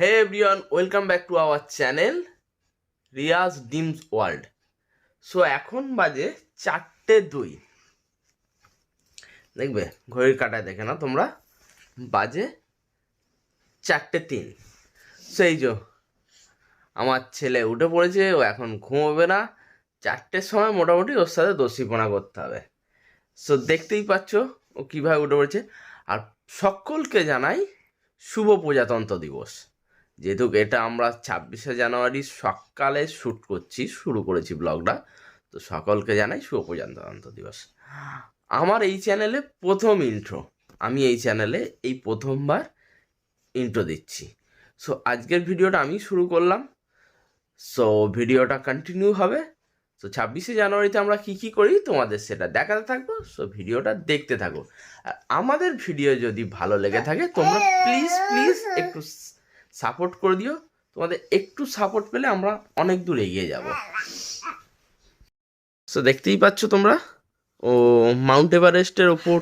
Hey everyone welcome back to our channel Riyaz dims world so এখন বাজে চারটে দুই। দেখবে, ঘড়ির কাটায় দেখে না তোমরা। বাজে চারটে তিন। সেই যে, আমার ছেলে উঠে পড়েছে, ও এখন ঘুমোবে না। চারটের সময় মোটামুটি ওর সাথে দোষীপনা করতে হবে। সো দেখতেই পাচ্ছ ও কীভাবে উঠে পড়েছে। আর সকলকে জানাই শুভ প্রজাতন্ত্র দিবস। যেহেতু এটা আমরা ছাব্বিশে জানুয়ারি সকালে শ্যুট করছি, শুরু করেছি ব্লগটা তো সকলকে জানাই শুভ প্রজাতন্ত্র দিবস। আমার এই চ্যানেলে প্রথম ইন্ট্রো আমি এই চ্যানেলে এই প্রথমবার ইন্ট্রো দিচ্ছি। সো আজকের ভিডিওটা আমি শুরু করলাম। সো ভিডিওটা কন্টিনিউ হবে। তো ছাব্বিশে জানুয়ারিতে আমরা কি কি করি তোমাদের সেটা দেখাতে থাকব। সো ভিডিওটা দেখতে থাকো। আর আমাদের ভিডিও যদি ভালো লেগে থাকে, তোমরা প্লিজ প্লিজ একটু সাপোর্ট করে দিও। তোমাদের একটু সাপোর্ট পেলে আমরা অনেক দূর এগিয়ে যাব। সো দেখতেই পাচ্ছ তোমরা, ও মাউন্ট এভারেস্টের ওপর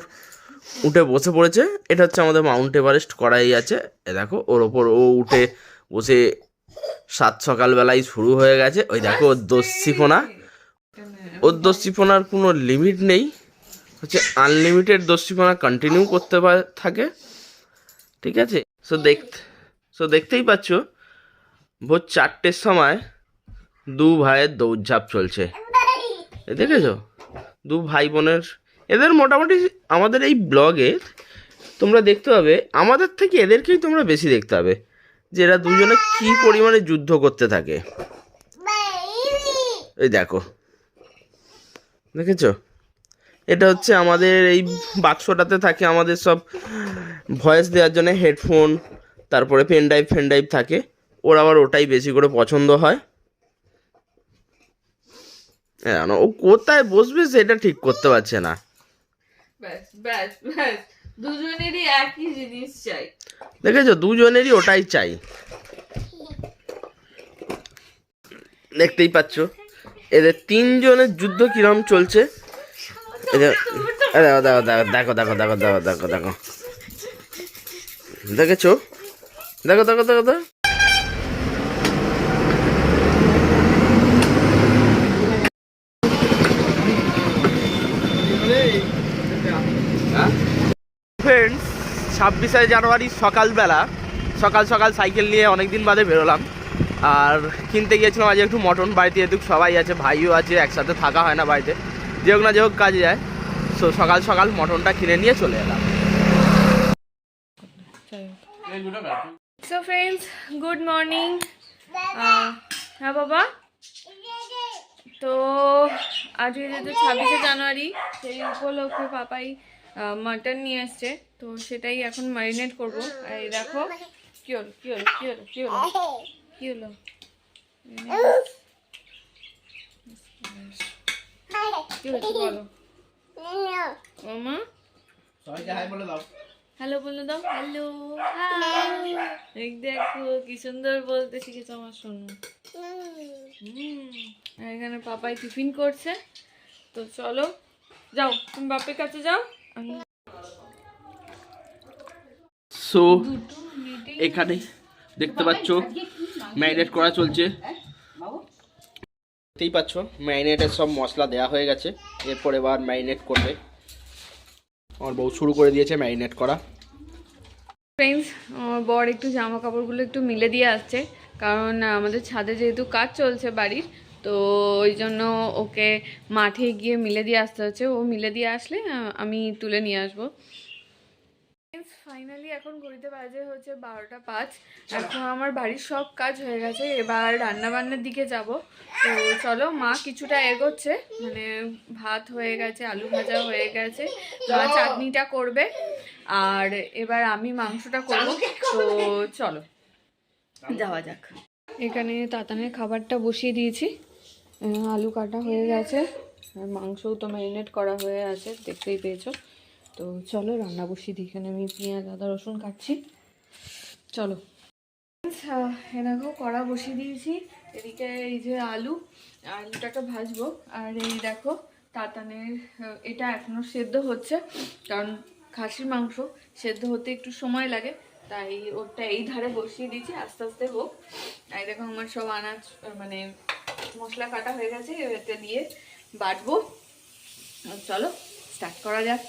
উঠে বসে পড়েছে। এটা হচ্ছে আমাদের মাউন্ট এভারেস্ট করাই আছে। এ দেখো, ওর ওপর ও উঠে বসে সাত সকালবেলায় শুরু হয়ে গেছে। ওই দেখো, ওর দস্যিপনা ওর দস্যিপনার কোনো লিমিট নেই। হচ্ছে আনলিমিটেড দস্যিপনা কন্টিনিউ করতে থাকে। ঠিক আছে? সো দেখতে সো দেখতেই পাচ্ছ, ভোর চারটের সময় দু ভাইয়ের দৌড়ঝাঁপ চলছে। দেখেছ? দু ভাই বোনের এদের মোটামুটি আমাদের এই ব্লগে তোমরা দেখতে পাবে, আমাদের থেকে এদেরকেই তোমরা বেশি দেখতে পাবে, যে এরা দুজনে কি পরিমাণে যুদ্ধ করতে থাকে। এই দেখো। দেখেছ? এটা হচ্ছে আমাদের এই বাক্সটাতে থাকে আমাদের সব ভয়েস দেওয়ার জন্য হেডফোন তারপরে পেন ড্রাইভ ফেন ড্রাইভ থাকে। ওর আবার ওটাই বেশি করে পছন্দ হয়। হ্যাঁ ও কোথায় বসবে সেটা ঠিক করতে পারছে না। দুজনেরই একই জিনিস দেখেছ দুজনেরই ওটাই চাই। দেখতেই পাচ্ছ এদের তিনজনের যুদ্ধ কিরম চলছে? দেখো দেখো দেখো দেখো দেখো দেখো দেখো। দেখেছ? দেখো দেখো দেখো দেখো। ফ্রেন্ডস ছাব্বিশে জানুয়ারি সকালবেলা সকাল সকাল সাইকেল নিয়ে অনেক দিন বাদে বেরোলাম। আর কিনতে গিয়েছিলাম আজ একটু মটন বাড়িতে যেহেতু সবাই আছে ভাইও আছে একসাথে থাকা হয় না বাড়িতে। যে হোক না যে হোক কাজে যায়। সো সকাল সকাল মটনটা কিনে নিয়ে চলে এলাম। সো ফ্রেন্ডস গুড মর্নিং হ্যাঁ বাবা তো আজকে যেহেতু ছাব্বিশে জানুয়ারি সেই উপলক্ষে পাপাই মাটন নিয়ে আসছে। তো সেটাই এখন ম্যারিনেট করব। আর এই দেখো কি হলো কি হলো কি হলো কি হলো কি হলো? কি হচ্ছে বলো। মামা হ্যালো বলে দাও। হ্যালো। দেখো কি সুন্দর বলতে শিখেছো আমার শোনো আর এখানে পাপাই টিফিন করছে। তো চলো যাও তুমি বাপের কাছে যাও। সো এখানে দেখতে পাচ্ছ ম্যারিনেট করা চলছে। দেখতেই পাচ্ছ ম্যারিনেটের সব মশলা দেওয়া হয়ে গেছে। এরপর এবার ম্যারিনেট করবে। আমার বউ শুরু করে দিয়েছে ম্যারিনেট করা। ফ্রেন্ডস আমার বর একটু জামা কাপড়গুলো একটু মিলে দিয়ে আসছে, কারণ আমাদের ছাদে যেহেতু কাজ চলছে বাড়ির, তো ওই জন্য ওকে মাঠে গিয়ে মিলে দিয়ে আসতে হচ্ছে। ও মিলে দিয়ে আসলে আমি তুলে নিয়ে আসব। ফাইনালি এখন ঘড়িতে বাজে হচ্ছে বারোটা পাঁচ। এখন আমার বাড়ির সব কাজ হয়ে গেছে, এবার রান্না বান্নার দিকে যাব। তো চলো, মা কিছুটা এগোচ্ছে মানে ভাত হয়ে গেছে, আলু ভাজা হয়ে গেছে, মা চাটনিটা করবে, আর এবার আমি মাংসটা করব। তো চলো, যাওয়া যাক। এখানে তাতানের খাবারটা বসিয়ে দিয়েছি। আলু কাটা হয়ে গেছে মাংসও তো ম্যারিনেট করা হয়ে আছে, দেখতেই পেয়েছ। তো চলো রান্না বসিয়ে দিই। এখানে আমি পেঁয়াজ, আদা, রসুন কাটছি। চলো। এ দেখো কড়া বসিয়ে দিয়েছি। এদিকে এই যে আলু, আলুটাকে ভাজবো। আর এই দেখো, তাতানের এটা এখনও সেদ্ধ হচ্ছে। কারণ খাসির মাংস, সেদ্ধ হতে একটু সময় লাগে। তাই ওটা এই ধারে বসিয়ে দিয়েছি, আস্তে আস্তে হোক। তাই দেখো, আমার সব আনাজ মানে মশলা কাটা হয়ে গেছে। এতে দিয়ে বাটবো। চলো স্টার্ট করা যাক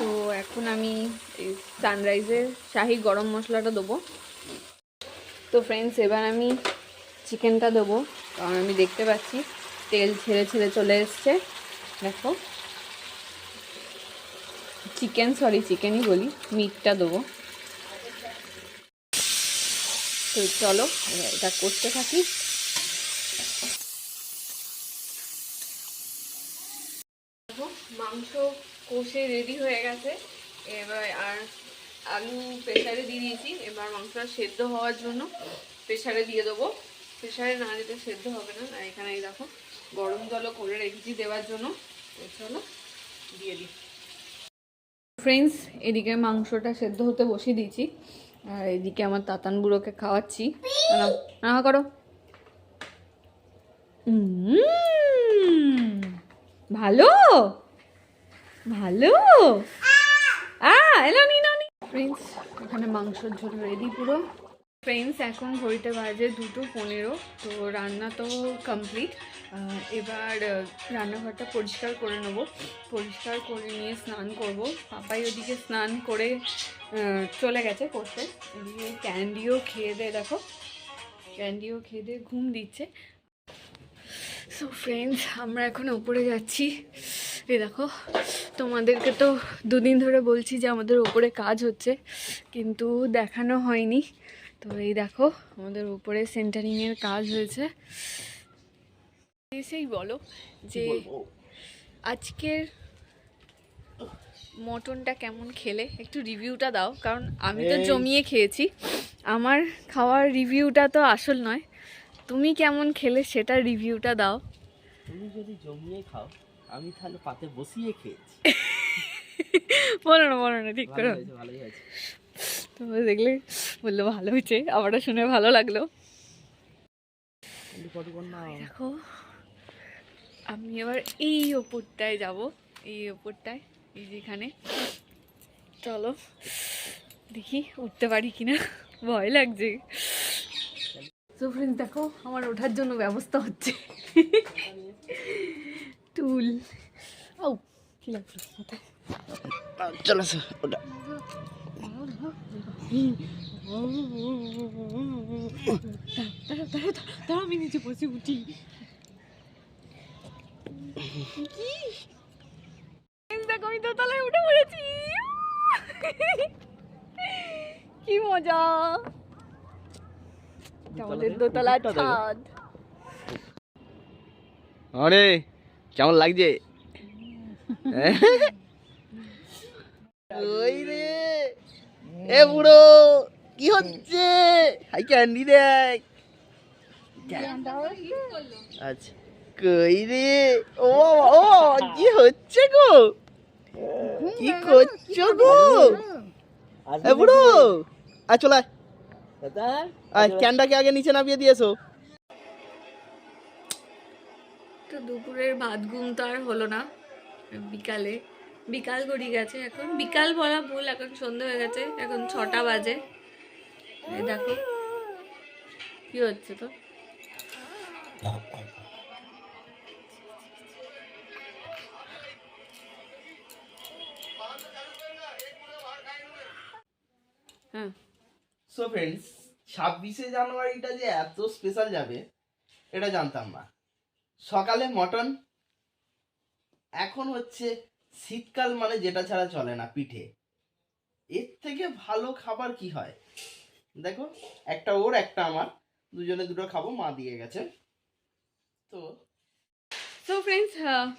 তো এখন আমি এই সানরাইজের শাহি গরম মশলাটা দেবো। তো ফ্রেন্ডস এবার আমি চিকেনটা দেবো। কারণ আমি দেখতে পাচ্ছি তেল ছেড়ে ছেড়ে চলে এসছে। দেখো। চিকেন সরি চিকেনই বলি মিটটা দেবো। তো চলো এটা করতে থাকি। মাংস কষে রেডি হয়ে গেছে। এবার আর আলু প্রেশারে দিয়ে দিয়েছি। এবার মাংসটা সেদ্ধ হওয়ার জন্য প্রেশারে দিয়ে দেবো। প্রেশারে না দিতে সেদ্ধ হবে না। আর এখানে দেখো, গরম জলও করে রেখেছি দেওয়ার জন্য। চলো দিয়ে দিই। ফ্রেন্ডস এদিকে মাংসটা সেদ্ধ হতে বসিয়ে দিয়েছি। আর এদিকে আমার তাতান বুড়োকে খাওয়াচ্ছি। নাও করো। ভালো? ভালো? আ এলো নি ফ্রেন্ডস এখানে মাংসর ঝোল রেডি পুরো। ফ্রেন্ডস এখন ঘড়িতে বাজে দুটো পনেরো, তো রান্না তো কমপ্লিট এবার রান্নাঘরটা পরিষ্কার করে নেব। পরিষ্কার করে নিয়ে স্নান করব। পাপাই ওদিকে স্নান করে চলে গেছে করতে। এদিকে ক্যান্ডিও খেয়ে দে, দেখো। ক্যান্ডিও খেয়ে দিয়ে ঘুম দিচ্ছে। সো ফ্রেন্ডস আমরা এখন উপরে যাচ্ছি। এই দেখো তোমাদেরকে তো দুদিন ধরে বলছি যে আমাদের উপরে কাজ হচ্ছে কিন্তু দেখানো হয়নি। তো এই দেখো আমাদের উপরে সেন্টারিংয়ের কাজ হয়েছে। এসেই বলো যে আজকের মটনটা কেমন খেলে? একটু রিভিউটা দাও কারণ আমি তো জমিয়ে খেয়েছি। আমার খাওয়ার রিভিউটা তো আসল নয়। তুমি কেমন খেলে সেটা রিভিউটা দাও। তুমি যদি জমিয়ে খাও আমি তাহলে পাতে বসিয়ে খেয়েছি। বলো না বলো না ঠিক করে। ভালোই হয়েছে। তোমরা দেখলে বলল ভালো হয়েছে আমারও শুনে ভালো লাগল। দেখো আমি এবার এই ওপরটায় যাব এই ওপরটায় এই যেখানে চলো দেখি উঠতে পারি কিনা ভয় লাগছে। তো ফ্রেন্ডস দেখো আমার ওঠার জন্য ব্যবস্থা হচ্ছে। টুল ও? চলো ওটা। আমি নিচে বসে উঠি। কি? দেখো আমি দোতলায় উঠে পড়েছি। কি মজা। আমাদের দোতলার ছাদ। আরে! কেমন লাগছে? ওই রে। এ বুড়ো কি হচ্ছে? হাই ক্যান্ডি দেখ। আচ্ছা কই রে? ও ও কি হচ্ছে গো? কি করছ গো? এ বুড়ো আয় চলে আয়। ক্যান্ডাকে আগে নিচে নামিয়ে দিয়েছ তো দুপুরের ভাত ঘুম তো আর হলো না। বিকালে। বিকাল গড়ি গেছে এখন। বিকাল বলা ভুল, এখন সন্ধে হয়ে গেছে, এখন ছটা বাজে। দেখো, কি হচ্ছে তো? হ্যাঁ। ছাব্বিশে জানুয়ারিটা যে এত স্পেশাল যাবে, এটা জানতাম না। সকালে মটন এখন হচ্ছে শীতকাল মানে যেটা ছাড়া চলে না পিঠে এর থেকে ভালো খাবার কি হয় দেখো একটা ওর একটা আমার দুজনে দুটো খাব মা দিয়ে গেছে তো তো ফ্রেন্ডস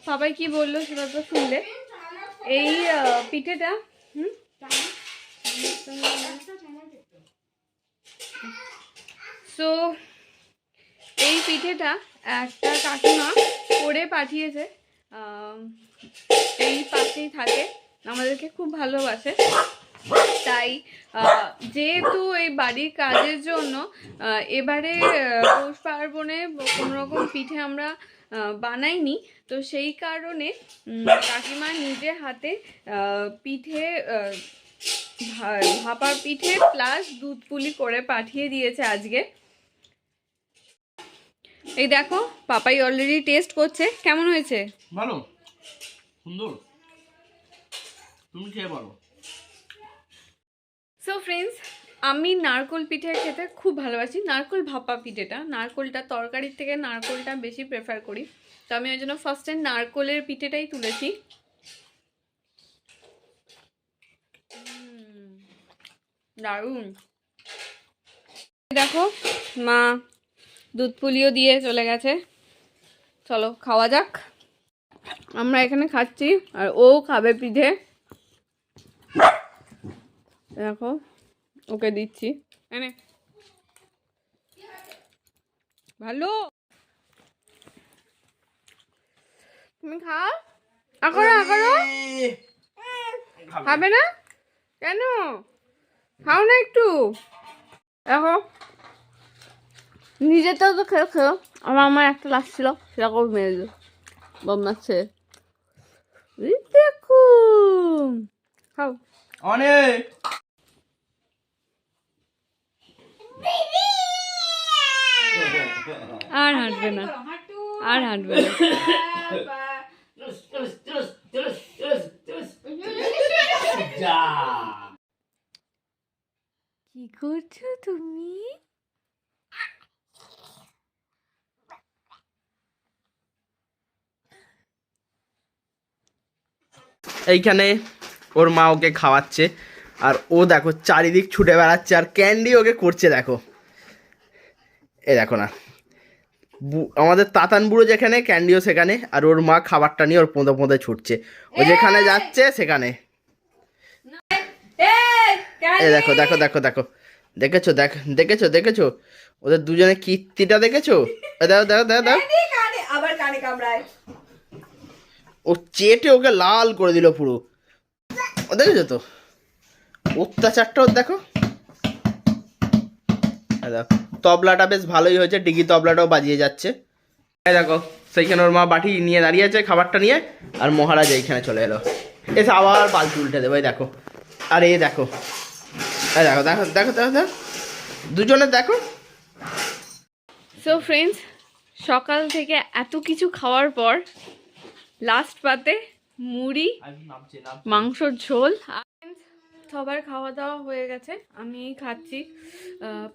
সবাই কি বলল সেটা তো শুনলে এই পিঠেটা হুম সো এই পিঠেটা একটা কাকিমা করে পাঠিয়েছে। এই পাশেই থাকে। আমাদেরকে খুব ভালোবাসে। তাই যেহেতু এই বাড়ির কাজের জন্য এবারে পৌষ পার্বণে কোনো রকম পিঠে আমরা বানাইনি, তো সেই কারণে কাকিমা নিজে হাতে পিঠে ভাপা পিঠে প্লাস দুধ পুলি করে পাঠিয়ে দিয়েছে আজকে। এই দেখো পাপাই অলরেডি টেস্ট করছে। কেমন হয়েছে? ভালো। সুন্দর। তুমি খেয়ে বলো। সো ফ্রেন্ডস আমি নারকোল পিঠে খেতে খুব ভালোবাসি। নারকোল ভাপা পিঠেটা। নারকোলটা তরকারির থেকে নারকোলটা বেশি প্রেফার করি। তো আমি ওই জন্য ফার্স্টে নারকোলের পিঠেটাই তুলেছি। দারুণ। দেখো মা দুধ পুলিও দিয়ে চলে গেছে। চলো খাওয়া যাক। আমরা এখানে খাচ্ছি আর ও খাবে পিঠে। দেখো ওকে দিচ্ছি। এনে। ভালো তুমি খাও? আকরো আকরো খাবে না? কেন? খাও না একটু। দেখো। নিজেরটাও তো খেয়ে খেয়ে আমার আমার একটা লাগছিল সেটা করে মেরে দিল? বদমাচ্ছে এই দেখো। অনেক আর হাঁটবে না। আর হাঁটবে না। কি করছ তুমি? এইখানে ওর মা ওকে খাওয়াচ্ছে আর ও দেখো চারিদিক ছুটে বেড়াচ্ছে আর ক্যান্ডি ওকে করছে দেখো। এ দেখো না। আমাদের তাতান বুড়ো যেখানে ক্যান্ডিও সেখানে আর ওর মা খাবারটা নিয়ে ওর পোঁদে পোঁদে ছুটছে। ও যেখানে যাচ্ছে সেখানে। এ দেখো দেখো দেখো দেখো। দেখেছ দেখ দেখেছ দেখেছ? ওদের দুজনে কীর্তিটা দেখেছ? দেখো দেখো দেখো দেখো আবার কানে কামড়ায়। ও চেটে ওকে লাল করে দিল পুরো। দেখেছ তো? অত্যাচারটা ওর দেখো। দেখো, তবলাটা বেশ ভালোই হয়েছে ডিগি তবলাটাও বাজিয়ে যাচ্ছে। দেখো সেইখানে ওর মা বাটি নিয়ে দাঁড়িয়ে আছে খাবারটা নিয়ে আর মহারাজ এইখানে চলে এলো। এসে আবার বালতি উল্টে দেবো এই দেখো। আর এই দেখো দেখো দেখো দেখো দেখো দেখো। দুজনে দেখো। সো ফ্রেন্ডস সকাল থেকে এত কিছু খাওয়ার পর লাস্ট পাতে মুড়ি মাংসর ঝোল সবার খাওয়া দাওয়া হয়ে গেছে। আমি খাচ্ছি।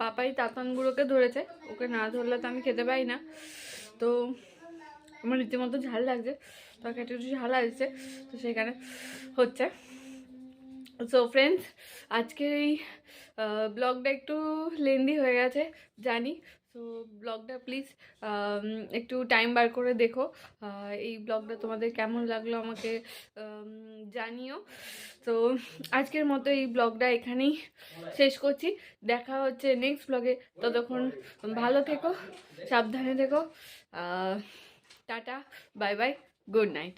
পাপাই তাতানগুলোকে ধরেছে। ওকে না ধরলে তো আমি খেতে পাই না। তো আমার রীতিমতো ঝাল লাগছে। তরকারিটা একটু ঝাল আসছে। তো সেখানে হচ্ছে। সো ফ্রেন্ডস আজকের এই ব্লগটা একটু লেন্দি হয়ে গেছে জানি। সো ব্লগটা প্লিজ একটু টাইম বার করে দেখো। এই ব্লগটা তোমাদের কেমন লাগল আমাকে জানিও। তো আজকের মতো এই ব্লগটা এখানেই শেষ করছি। দেখা হচ্ছে নেক্সট ব্লগে ততক্ষণ ভালো থেকো, সাবধানে থেকো। Tata bye bye good night